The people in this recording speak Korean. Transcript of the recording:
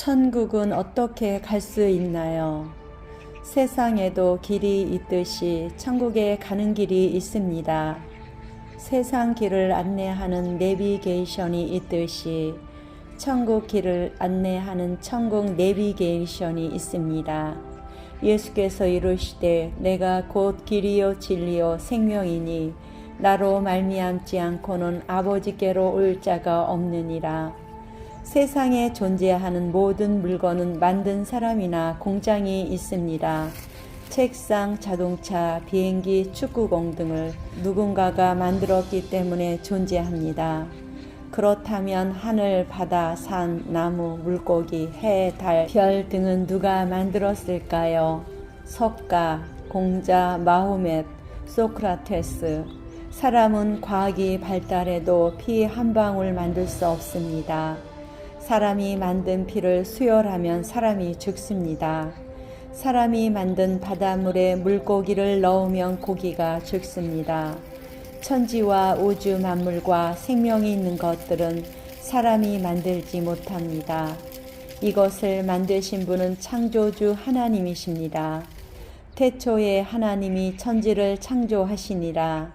천국은 어떻게 갈 수 있나요? 세상에도 길이 있듯이 천국에 가는 길이 있습니다. 세상 길을 안내하는 내비게이션이 있듯이 천국 길을 안내하는 천국 내비게이션이 있습니다. 예수께서 이르시되 내가 곧 길이요 진리요 생명이니 나로 말미암지 않고는 아버지께로 올 자가 없느니라. 세상에 존재하는 모든 물건은 만든 사람이나 공장이 있습니다. 책상, 자동차, 비행기, 축구공 등을 누군가가 만들었기 때문에 존재합니다. 그렇다면 하늘, 바다, 산, 나무, 물고기, 해, 달, 별 등은 누가 만들었을까요? 석가, 공자, 마호멧, 소크라테스. 사람은 과학이 발달해도 피 한 방울 만들 수 없습니다. 사람이 만든 피를 수혈하면 사람이 죽습니다. 사람이 만든 바닷물에 물고기를 넣으면 고기가 죽습니다. 천지와 우주 만물과 생명이 있는 것들은 사람이 만들지 못합니다. 이것을 만드신 분은 창조주 하나님이십니다. 태초에 하나님이 천지를 창조하시니라.